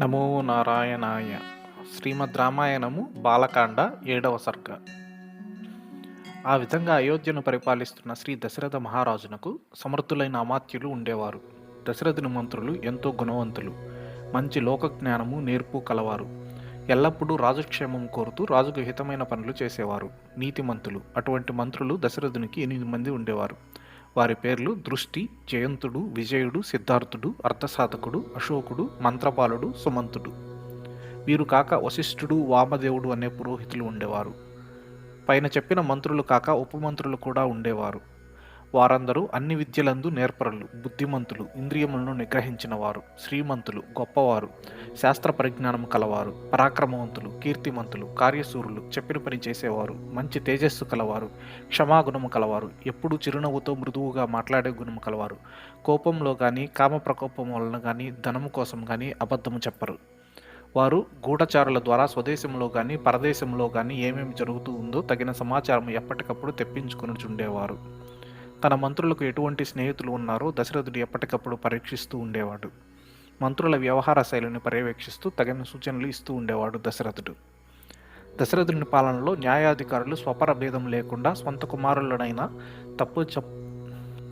నమో నారాయణాయ. శ్రీమద్ రామాయణము బాలకాండ ఏడవ సర్గ. ఆ విధంగా అయోధ్యను పరిపాలిస్తున్న శ్రీ దశరథ మహారాజునకు సమర్థులైన అమాత్యులు ఉండేవారు. దశరథుని మంత్రులు ఎంతో గుణవంతులు. మంచి లోకజ్ఞానము నేర్పు కలవారు. ఎల్లప్పుడూ రాజక్షేమం కోరుతూ రాజుకు హితమైన పనులు చేసేవారు. నీతిమంతులు. అటువంటి మంత్రులు దశరథునికి ఎనిమిది మంది ఉండేవారు. వారి పేర్లు దృష్టి జయంతుడు విజయుడు సిద్ధార్థుడు అర్థసాధకుడు అశోకుడు మంత్రపాలుడు సుమంతుడు. వీరు కాక వశిష్ఠుడు వామదేవుడు అనే పురోహితులు ఉండేవారు. పైన చెప్పిన మంత్రులు కాక ఉపమంత్రులు కూడా ఉండేవారు. వారందరూ అన్ని విద్యలందు నేర్పరులు బుద్ధిమంతులు ఇంద్రియములను నిగ్రహించినవారు శ్రీమంతులు గొప్పవారు శాస్త్ర పరిజ్ఞానం కలవారు పరాక్రమవంతులు. కీర్తిమంతులు కార్యసూరులు చెప్పిన పని చేసేవారు మంచి తేజస్సు కలవారు క్షమాగుణము కలవారు ఎప్పుడూ చిరునవ్వుతో మృదువుగా మాట్లాడే గుణము కలవారు. కోపంలో కానీ కామ ప్రకోపం వలన కానీ ధనము కోసం కానీ అబద్ధము చెప్పరు. వారు గూఢచారుల ద్వారా స్వదేశంలో కానీ పరదేశంలో కానీ ఏమేమి జరుగుతూ ఉందో తగిన సమాచారం ఎప్పటికప్పుడు తెప్పించుకుని చుండేవారు తన మంత్రులకు ఎటువంటి స్నేహితులు ఉన్నారో దశరథుడు ఎప్పటికప్పుడు పరీక్షిస్తూ ఉండేవాడు. మంత్రుల వ్యవహార శైలిని పర్యవేక్షిస్తూ తగిన సూచనలు ఇస్తూ ఉండేవాడు దశరథుడు. దశరథుని పాలనలో న్యాయాధికారులు స్వపర భేదం లేకుండా స్వంత కుమారులనైనా తప్పు చెప్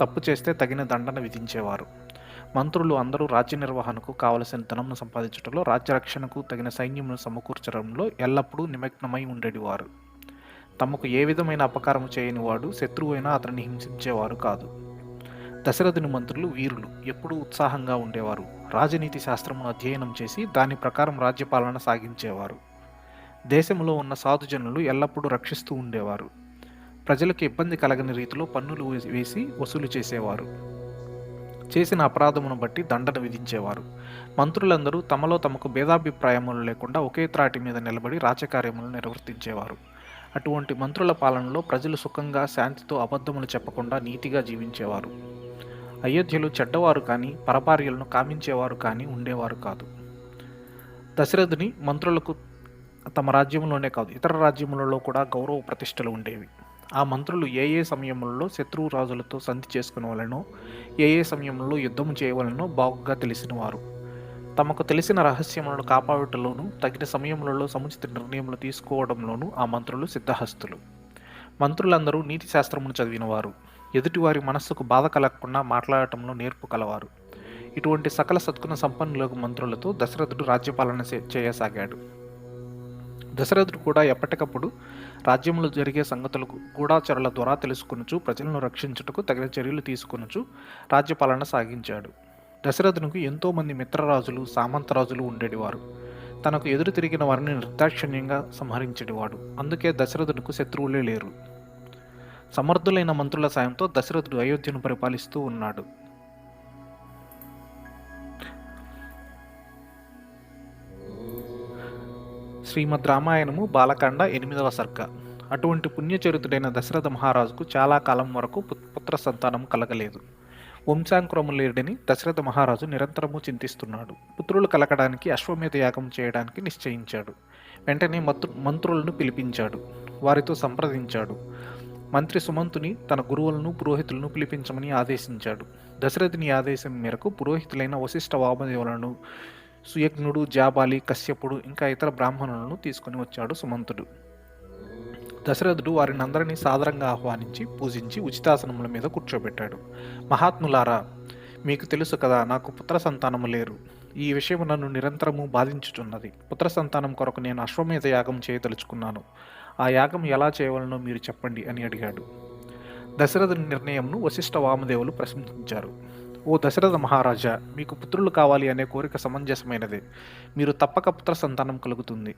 తప్పు చేస్తే తగిన దండన విధించేవారు. మంత్రులు అందరూ రాజ్య నిర్వహణకు కావలసిన ధనమును సంపాదించడంలో రాజ్యరక్షణకు తగిన సైన్యమును సమకూర్చడంలో ఎల్లప్పుడూ నిమగ్నమై ఉండేవారు. తమకు ఏ విధమైన అపకారం చేయని వాడు శత్రువైనా అతన్ని హింసించేవారు కాదు. దశరథుని మంత్రులు వీరులు ఎప్పుడూ ఉత్సాహంగా ఉండేవారు. రాజనీతి శాస్త్రమును అధ్యయనం చేసి దాని ప్రకారం రాజ్యపాలన సాగించేవారు. దేశంలో ఉన్న సాధుజనులు ఎల్లప్పుడూ రక్షిస్తూ ఉండేవారు. ప్రజలకు ఇబ్బంది కలగని రీతిలో పన్నులు వేసి వసూలు చేసేవారు. చేసిన అపరాధమును బట్టి దండన విధించేవారు. మంత్రులందరూ తమలో తమకు భేదాభిప్రాయములు లేకుండా ఒకే త్రాటి మీద నిలబడి రాజకార్యములు నిర్వర్తించేవారు. అటువంటి మంత్రుల పాలనలో ప్రజలు సుఖంగా శాంతితో అబద్ధములు చెప్పకుండా నీతిగా జీవించేవారు. అయోధ్యలో చెడ్డవారు కానీ పరభార్యలను కామించేవారు కానీ ఉండేవారు కాదు. దశరథుని మంత్రులకు తమ రాజ్యంలోనే కాదు ఇతర రాజ్యములలో కూడా గౌరవ ప్రతిష్టలు ఉండేవి. ఆ మంత్రులు ఏ ఏ సమయంలో శత్రువు రాజులతో సంధి చేసుకునేవాలనో ఏ ఏ సమయంలో యుద్ధం చేయవలనో బాగుగా తెలిసినవారు. తమకు తెలిసిన రహస్యములను కాపాడుటలోనూ తగిన సమయములలో సముచిత నిర్ణయములు తీసుకోవడంలోనూ ఆ మంత్రులు సిద్ధహస్తులు. మంత్రులందరూ నీతి శాస్త్రమును చదివినవారు. ఎదుటివారి మనస్సుకు బాధ కలగకుండా మాట్లాడటంలో నేర్పు కలవారు. ఇటువంటి సకల సద్గుణ సంపన్నులకు మంత్రులతో దశరథుడు రాజ్యపాలన చేయసాగాడు. దశరథుడు కూడా ఎప్పటికప్పుడు రాజ్యంలో జరిగే సంగతులకు గూఢాచరుల ద్వారా తెలుసుకొనుచు ప్రజలను రక్షించుటకు తగిన చర్యలు తీసుకొనుచు రాజ్యపాలన సాగించాడు. దశరథునికి ఎంతోమంది మిత్రరాజులు సామంతరాజులు ఉండేటివారు తనకు ఎదురు తిరిగిన వారిని నిర్దాక్షిణ్యంగా సంహరించేటివాడు అందుకే దశరథునికి శత్రువులే లేరు. సమర్థులైన మంత్రుల సాయంతో దశరథుడు అయోధ్యను పరిపాలిస్తూ ఉన్నాడు. శ్రీమద్ రామాయణము బాలకాండ ఎనిమిదవ సర్గ. అటువంటి పుణ్యచరితుడైన దశరథ మహారాజుకు చాలా కాలం వరకు పుత్ర సంతానం కలగలేదు. వంశాంక్రములేడిని దశరథ మహారాజు నిరంతరము చింతిస్తున్నాడు. పుత్రులు కలకడానికి అశ్వమేధ యాగం చేయడానికి నిశ్చయించాడు. వెంటనే మతు మంత్రులను పిలిపించాడు. వారితో సంప్రదించాడు. మంత్రి సుమంతుని తన గురువులను పురోహితులను పిలిపించమని ఆదేశించాడు. దశరథుని ఆదేశం మేరకు పురోహితులైన వశిష్ఠ వామదేవులను సుయజ్ఞుడు జాబాలి కశ్యపుడు ఇంకా ఇతర బ్రాహ్మణులను తీసుకుని వచ్చాడు సుమంతుడు. దశరథుడు వారిని అందరినీ సాదరంగా ఆహ్వానించి పూజించి ఉచితాసనముల మీద కూర్చోబెట్టాడు. మహాత్ములారా మీకు తెలుసు కదా నాకు పుత్ర సంతానము లేరు. ఈ విషయం నన్ను నిరంతరము బాధించుచున్నది. పుత్ర సంతానం కొరకు నేను అశ్వమేధ యాగం చేయదలుచుకున్నాను. ఆ యాగం ఎలా చేయవలనో మీరు చెప్పండి అని అడిగాడు. దశరథుని నిర్ణయంను వశిష్ఠ వామదేవులు ప్రశంసించారు. ఓ దశరథ మహారాజా మీకు పుత్రులు కావాలి అనే కోరిక సమంజసమైనదే. మీరు తప్పక పుత్ర సంతానం కలుగుతుంది.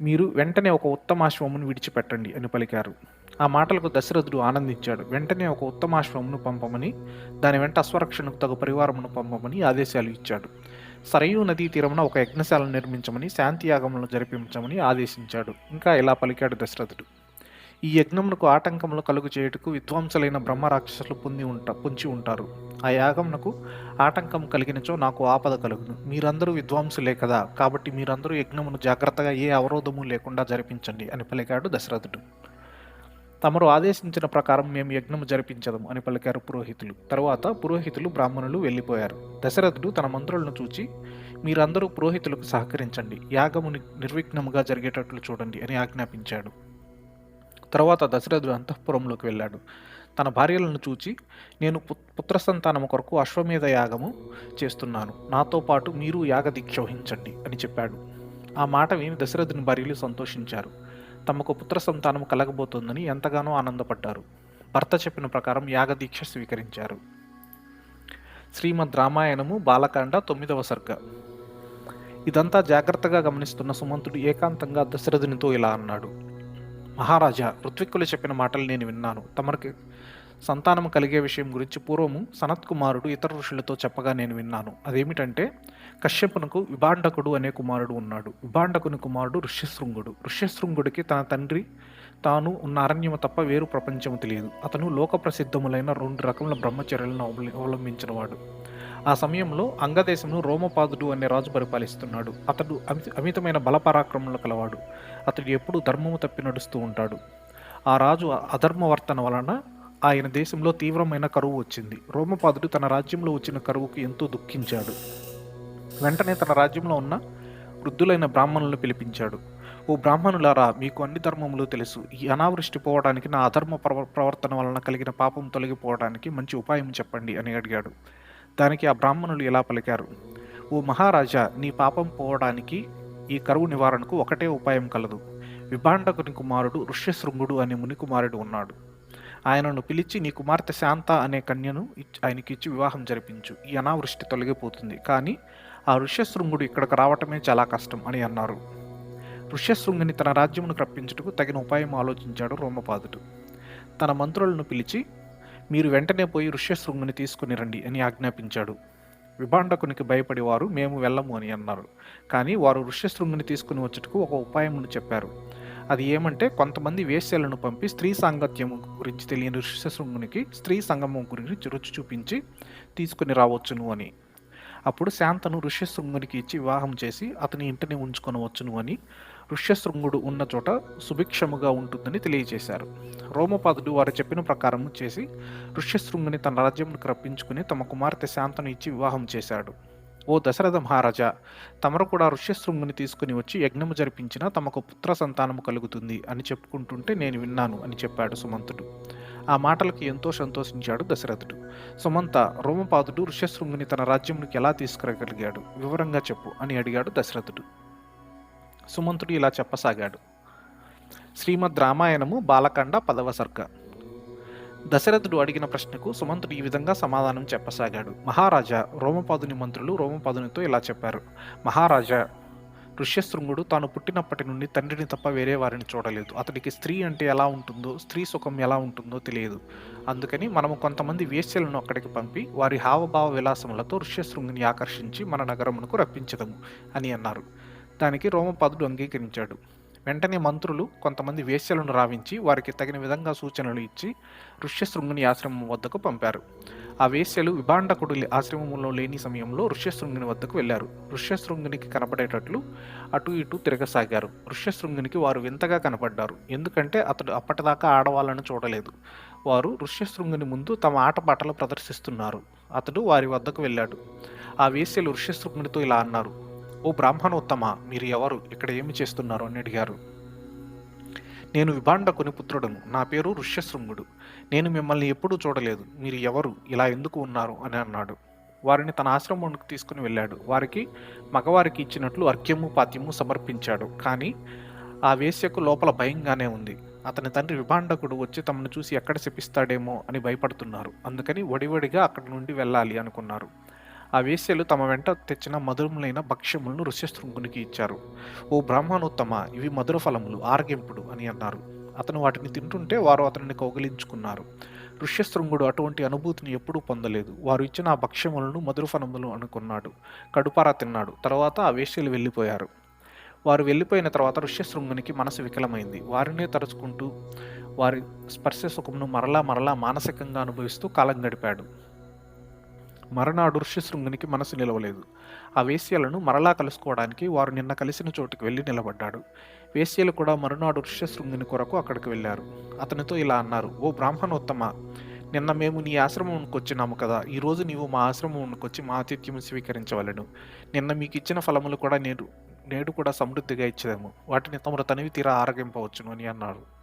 మీరు వెంటనే ఒక ఉత్తమాశ్వమును విడిచిపెట్టండి అని పలికారు. ఆ మాటలకు దశరథుడు ఆనందించాడు. వెంటనే ఒక ఉత్తమాశ్వమును పంపమని దాని వెంట అశ్వరక్షణకు తగు పరివారమును పంపమని ఆదేశాలు ఇచ్చాడు. సరయూ నదీ తీరమున ఒక యజ్ఞశాలను నిర్మించమని శాంతియాగములను జరిపించమని ఆదేశించాడు. ఇంకా ఇలా పలికాడు దశరథుడు? ఈ యజ్ఞమునకు ఆటంకములు కలుగు చేయుటకు విద్వాంసులైన బ్రహ్మ రాక్షసులు పొంది ఉంటా పొంచి ఉంటారు. ఆ యాగమునకు ఆటంకం కలిగినచో నాకు ఆపద కలుగును. మీరందరూ విద్వాంసులే కదా కాబట్టి మీరందరూ యజ్ఞమును జాగ్రత్తగా ఏ అవరోధము లేకుండా జరిపించండి అని పలికాడు దశరథుడు. తమరు ఆదేశించిన ప్రకారం మేము యజ్ఞము జరిపించదము అని పలికారు పురోహితులు. తరువాత పురోహితులు బ్రాహ్మణులు వెళ్ళిపోయారు. దశరథుడు తన మంత్రులను చూచి మీరందరూ పురోహితులకు సహకరించండి. యాగము నిర్విఘ్నముగా జరిగేటట్లు చూడండి అని ఆజ్ఞాపించాడు. తర్వాత దశరథుడు అంతఃపురంలోకి వెళ్ళాడు. తన భార్యలను చూచి నేను పు- పుత్ర సంతానము కొరకు అశ్వమేధ యాగము చేస్తున్నాను. నాతో పాటు మీరు యాగ దీక్ష వహించండి అని చెప్పాడు. ఆ మాట విని దశరథుని భార్యలు సంతోషించారు. తమకు పుత్ర సంతానం కలగబోతోందని ఎంతగానో ఆనందపడ్డారు. భర్త చెప్పిన ప్రకారం యాగదీక్ష స్వీకరించారు. శ్రీమద్ రామాయణము బాలకాండ తొమ్మిదవ సర్గ. ఇదంతా జాగ్రత్తగా గమనిస్తున్న సుమంతుడు ఏకాంతంగా దశరథునితో ఇలా అన్నాడు. మహారాజా ఋత్విక్కులు చెప్పిన మాటలు నేను విన్నాను. తమరికి సంతానం కలిగే విషయం గురించి పూర్వము సనత్ కుమారుడు ఇతర ఋషులతో చెప్పగా నేను విన్నాను. అదేమిటంటే కశ్యపునకు విభాండకుడు అనే కుమారుడు ఉన్నాడు. విభాండకుని కుమారుడు ఋష్యశృంగుడు. ఋష్యశృంగుడికి తన తండ్రి తాను ఉన్న అరణ్యము తప్ప వేరు ప్రపంచము తెలియదు. అతను లోక ప్రసిద్ధములైన రెండు రకముల బ్రహ్మచర్యలను అవల- అవలంబించినవాడు. ఆ సమయంలో అంగదేశము రోమపాదుడు అనే రాజు పరిపాలిస్తున్నాడు. అతడు అమితమైన బలపరాక్రమంలో కలవాడు. అతడు ఎప్పుడూ ధర్మము తప్పి నడుస్తూ ఉంటాడు. ఆ రాజు అధర్మవర్తన వలన ఆయన దేశంలో తీవ్రమైన కరువు వచ్చింది. రోమపాదుడు తన రాజ్యంలో వచ్చిన కరువుకు ఎంతో దుఃఖించాడు. వెంటనే తన రాజ్యంలో ఉన్న వృద్ధులైన బ్రాహ్మణులను పిలిపించాడు. ఓ బ్రాహ్మణులారా మీకు అన్ని ధర్మములు తెలుసు. ఈ అనావృష్టి పోవడానికి నా అధర్మ ప్రవ- ప్రవర్తన వలన కలిగిన పాపం తొలగిపోవడానికి మంచి ఉపాయం చెప్పండి అని అడిగాడు. దానికి ఆ బ్రాహ్మణులు ఇలా పలికారు? ఓ మహారాజా నీ పాపం పోవడానికి ఈ కరువు నివారణకు ఒకటే ఉపాయం కలదు. విభాండకుని కుమారుడు ఋష్యశృంగుడు అనే ముని కుమారుడు ఉన్నాడు. ఆయనను పిలిచి నీ కుమార్తె శాంత అనే కన్యను ఆయనకిచ్చి వివాహం జరిపించు. ఈ అనావృష్టి తొలగిపోతుంది. కానీ ఆ ఋష్యశృంగుడు ఇక్కడికి రావటమే చాలా కష్టం అని అన్నారు. ఋష్యశృంగుని తన రాజ్యమును రప్పించుటకు తగిన ఉపాయం ఆలోచించాడు రోమపాదుడు. తన మంత్రులను పిలిచి మీరు వెంటనే పోయి ఋష్యశృంగుని తీసుకుని రండి అని ఆజ్ఞాపించాడు. విభాండకునికి భయపడి వారు మేము వెళ్ళము అని అన్నారు. కానీ వారు ఋష్యశృంగుని తీసుకుని వచ్చుటకు ఒక ఉపాయమును చెప్పారు. అది ఏమంటే కొంతమంది వేశ్యలను పంపి స్త్రీ సాంగత్యం గురించి తెలియని ఋష్యశృంగునికి స్త్రీ సంగమం గురించి రుచి చూపించి తీసుకుని రావచ్చును అని. అప్పుడు శాంతను ఋష్యశృంగునికి ఇచ్చి వివాహం చేసి అతని ఇంటిని ఉంచుకొనవచ్చును అని ఋష్యశృంగుడు ఉన్న చోట సుభిక్షముగా ఉంటుందని తెలియజేశారు. రోమపాదుడు వారు చెప్పిన ప్రకారం చేసి ఋష్యశృంగుని తన రాజ్యంకు రప్పించుకుని తమ కుమార్తె శాంతను ఇచ్చి వివాహం చేశాడు. ఓ దశరథ మహారాజా తమరు కూడా ఋష్యశృంగుని తీసుకుని వచ్చి యజ్ఞము జరిపించినా తమకు పుత్ర సంతానము కలుగుతుంది అని చెప్పుకుంటుంటే నేను విన్నాను అని చెప్పాడు సుమంతుడు. ఆ మాటలకు ఎంతో సంతోషించాడు దశరథుడు. సుమంత రోమపాదుడు ఋష్యశృంగుని తన రాజ్యంలోకి ఎలా తీసుకురాగలిగాడు? వివరంగా చెప్పు అని అడిగాడు దశరథుడు. సుమంతుడు ఇలా చెప్పసాగాడు. శ్రీమద్ రామాయణము బాలకాండ పదవ సర్గ. దశరథుడు అడిగిన ప్రశ్నకు సుమంతుడు ఈ విధంగా సమాధానం చెప్పసాగాడు. మహారాజా రోమపాదుని మంత్రులు రోమపాదునితో ఇలా చెప్పారు. మహారాజా ఋష్యశృంగుడు తాను పుట్టినప్పటి నుండి తండ్రిని తప్ప వేరే వారిని చూడలేదు. అతడికి స్త్రీ అంటే ఎలా ఉంటుందో స్త్రీ సుఖం ఎలా ఉంటుందో తెలియదు. అందుకని మనము కొంతమంది వేశ్యలను అక్కడికి పంపి వారి హావభావ విలాసములతో ఋష్యశృంగుని ఆకర్షించి మన నగరమునకు రప్పించదము అని అన్నారు. దానికి రోమపాదుడు అంగీకరించాడు. వెంటనే మంత్రులు కొంతమంది వేశ్యలను రావించి వారికి తగిన విధంగా సూచనలు ఇచ్చి ఋష్యశృంగుని ఆశ్రమం వద్దకు పంపారు. ఆ వేశ్యలు విభాండకుడు ఆశ్రమంలో లేని సమయంలో ఋష్యశృంగుని వద్దకు వెళ్ళారు. ఋష్యశృంగునికి కనపడేటట్లు అటు ఇటు తిరగసాగారు. ఋష్యశృంగునికి వారు వింతగా కనపడ్డారు. ఎందుకంటే అతడు అప్పటిదాకా ఆడవాళ్ళను చూడలేదు. వారు ఋష్యశృంగుని ముందు తమ ఆటపాటలు ప్రదర్శిస్తున్నారు. అతడు వారి వద్దకు వెళ్ళాడు. ఆ వేశ్యలు ఋష్యశృంగునితో ఇలా అన్నారు. ఓ బ్రాహ్మణోత్తమ మీరు ఎవరు? ఇక్కడ ఏమి చేస్తున్నారు? అని అడిగారు. నేను విభాండకుని పుత్రుడను నా పేరు ఋష్యశృంగుడు. నేను మిమ్మల్ని ఎప్పుడూ చూడలేదు. మీరు ఎవరు? ఇలా ఎందుకు ఉన్నారు? అని అన్నాడు. వారిని తన ఆశ్రమానికి తీసుకుని వెళ్ళాడు. వారికి మగవారికి ఇచ్చినట్లు అర్ఘ్యము పాత్యము సమర్పించాడు. కానీ ఆ వేశ్యకు లోపల భయంగానే ఉంది. అతని తండ్రి విభాండకుడు వచ్చి తమను చూసి ఎక్కడ శపిస్తాడేమో అని భయపడుతున్నారు. అందుకని వడివడిగా అక్కడి నుండి వెళ్ళాలి అనుకున్నారు. ఆ వేశ్యలు తమ వెంట తెచ్చిన మధురములైన భక్ష్యములను ఋష్యశృంగునికి ఇచ్చారు. ఓ బ్రాహ్మణోత్తమ ఇవి మధుర ఫలములు ఆరగింపుడు అని అన్నారు. అతను వాటిని తింటుంటే వారు అతనిని కౌగిలించుకున్నారు. ఋష్యశృంగుడు అటువంటి అనుభూతిని ఎప్పుడూ పొందలేదు. వారు ఇచ్చిన ఆ భక్ష్యములను మధుర ఫలములు అనుకున్నాడు. కడుపారా తిన్నాడు. తర్వాత ఆ వేశ్యలు వెళ్ళిపోయారు. వారు వెళ్ళిపోయిన తర్వాత ఋష్యశృంగునికి మనసు వికలమైంది. వారినే తరుచుకుంటూ వారి స్పర్శ సుఖమును మరలా మరలా మానసికంగా అనుభవిస్తూ కాలం గడిపాడు. మరునాడు ఋష్యశృంగునికి మనసు నిలవలేదు. ఆ వేశ్యలను మరలా కలుసుకోవడానికి వారు నిన్న కలిసిన చోటుకు వెళ్ళి నిలబడ్డాడు. వేశ్యలు కూడా మరునాడు ఋష్యశృంగుని కొరకు అక్కడికి వెళ్ళారు. అతనితో ఇలా అన్నారు ఓ బ్రాహ్మణోత్తమ నిన్న మేము నీ ఆశ్రమంకి వచ్చినాము కదా. ఈరోజు నీవు మా ఆశ్రమంకి వచ్చి మా ఆతిథ్యం స్వీకరించవలను. నిన్న మీకు ఇచ్చిన ఫలములు కూడా నేడు నేడు కూడా సమృద్ధిగా ఇచ్చేదాము. వాటిని తమరు తనివి తీరా ఆరగింపవచ్చును అని అన్నారు.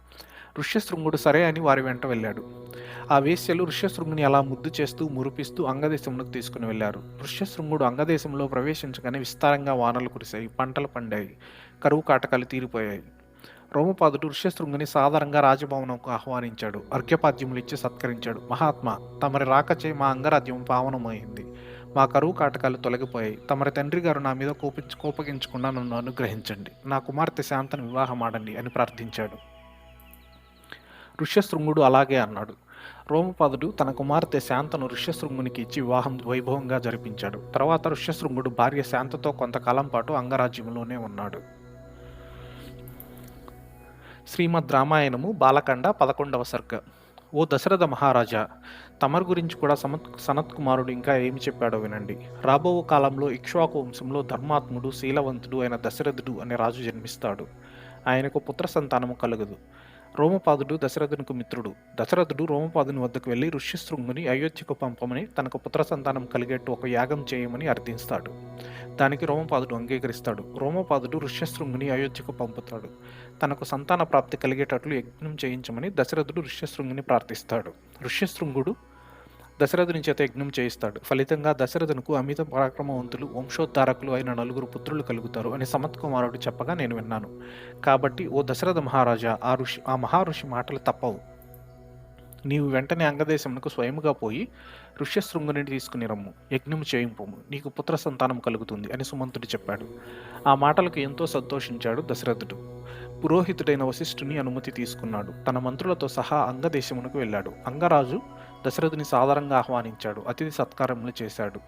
ఋష్యశృంగుడు సరే అని వారి వెంట వెళ్ళాడు. ఆ వేశ్యలు ఋష్యశృంగుని అలా ముద్దు చేస్తూ మురిపిస్తూ అంగదేశంలోకి తీసుకుని వెళ్ళారు. ఋష్యశృంగుడు అంగదేశంలో ప్రవేశించగానే విస్తారంగా వానలు కురిశాయి పంటలు పండాయి కరువు కాటకాలు తీరిపోయాయి. రోమపాదుడు ఋష్యశృంగుని సాధారణంగా రాజభవనంకు ఆహ్వానించాడు. అర్ఘ్యపాద్యములు ఇచ్చి సత్కరించాడు. మహాత్మా తమరి రాకచే మా అంగరాజ్యం పావనమైంది. మా కరువు కాటకాలు తొలగిపోయాయి. తమరి తండ్రి గారు నా మీద కోపించి కోపగించకుండా నన్ను అనుగ్రహించండి. నా కుమార్తె శాంతను వివాహమాడండి అని ప్రార్థించాడు. ఋష్యశృంగుడు అలాగే అన్నాడు. రోమపాదుడు తన కుమార్తె శాంతను ఋష్యశృంగునికి ఇచ్చి వివాహం వైభవంగా జరిపించాడు. తర్వాత ఋష్యశృంగుడు భార్య శాంతతో కొంతకాలం పాటు అంగరాజ్యంలోనే ఉన్నాడు. శ్రీమద్ రామాయణము బాలకండ పదకొండవ సర్గ. ఓ దశరథ మహారాజా తమరు గురించి కూడా సమత్ సనత్ కుమారుడు ఇంకా ఏమి చెప్పాడో వినండి. రాబో కాలంలో ఇక్ష్వాకు వంశంలో ధర్మాత్ముడు శీలవంతుడు అయిన దశరథుడు అనే రాజు జన్మిస్తాడు. ఆయనకు పుత్ర సంతానము కలగదు. రోమపాదుడు దశరథునికి మిత్రుడు. దశరథుడు రోమపాదుని వద్దకు వెళ్ళి ఋష్యశృంగుని అయోధ్యకు పంపమని తనకు పుత్ర సంతానం కలిగేట్టు ఒక యాగం చేయమని అర్థిస్తాడు. దానికి రోమపాదుడు అంగీకరిస్తాడు. రోమపాదుడు ఋష్యశృంగుని అయోధ్యకు పంపుతాడు. తనకు సంతాన ప్రాప్తి కలిగేటట్లు యజ్ఞం చేయించమని దశరథుడు ఋష్యశృంగుని ప్రార్థిస్తాడు. ఋష్యశృంగుడు దశరథుని చేత యజ్ఞం చేయిస్తాడు. ఫలితంగా దశరథునకు అమిత పరాక్రమవంతులు వంశోద్ధారకులు అయిన నలుగురు పుత్రులు కలుగుతారు అని సమత్ కుమారుడు చెప్పగా నేను విన్నాను. కాబట్టి ఓ దశరథ మహారాజా ఆ ఋషి ఆ మహారుషి మాటలు తప్పవు. నీవు వెంటనే అంగదేశమునకు స్వయముగా పోయి ఋష్యశృంగుని తీసుకుని రమ్ము. యజ్ఞం చేయింపము. నీకు పుత్ర సంతానం కలుగుతుంది అని సుమంతుడు చెప్పాడు. ఆ మాటలకు ఎంతో సంతోషించాడు దశరథుడు. పురోహితుడైన వశిష్ఠుని అనుమతి తీసుకున్నాడు. తన మంత్రులతో సహా అంగదేశమునకు వెళ్ళాడు. అంగరాజు దశరథుని సాధారణంగా ఆహ్వానించాడు. అతిథి సత్కారములు చేశాడు.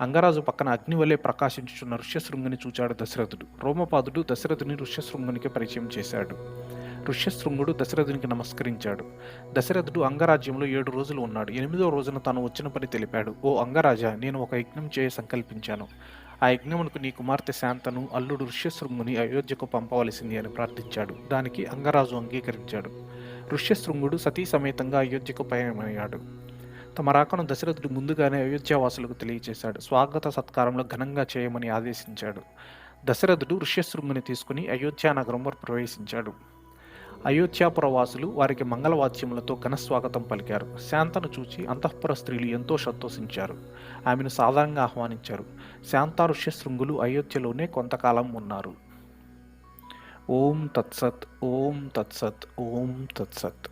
అంగరాజు పక్కన అగ్ని వలె ప్రకాశించుచున్న ఋష్యశృంగుని చూచాడు దశరథుడు. రోమపాదుడు దశరథుని ఋష్యశృంగునికి పరిచయం చేశాడు. ఋష్యశృంగుడు దశరథునికి నమస్కరించాడు. దశరథుడు అంగరాజ్యంలో ఏడు రోజులు ఉన్నాడు. ఎనిమిదో రోజున తాను వచ్చిన పని తెలిపాడు. ఓ అంగరాజా నేను ఒక యజ్ఞం చేయ సంకల్పించాను. ఆ యజ్ఞమునకు నీ కుమార్తె శాంతను అల్లుడు ఋష్యశృంగుని అయోధ్యకు పంపవలసింది అని ప్రార్థించాడు. దానికి అంగరాజు అంగీకరించాడు. ఋష్యశృంగుడు సతీ సమేతంగా అయోధ్యకు పయనమయ్యాడు. తమ రాకను దశరథుడు ముందుగానే అయోధ్యావాసులకు తెలియజేశాడు స్వాగత సత్కారంలో ఘనంగా చేయమని ఆదేశించాడు. దశరథుడు ఋష్యశృంగుని తీసుకుని అయోధ్య నగరంలో ప్రవేశించాడు. అయోధ్యాపురవాసులు వారికి మంగళవాద్యములతో ఘనస్వాగతం పలికారు. శాంతను చూచి అంతఃపుర స్త్రీలు ఎంతో సంతోషించారు. ఆమెను సాధారణంగా ఆహ్వానించారు. శాంత ఋష్యశృంగులు అయోధ్యలోనే కొంతకాలం ఉన్నారు. ఓం తత్సత్ ఓం తత్సత్ ఓం తత్సత్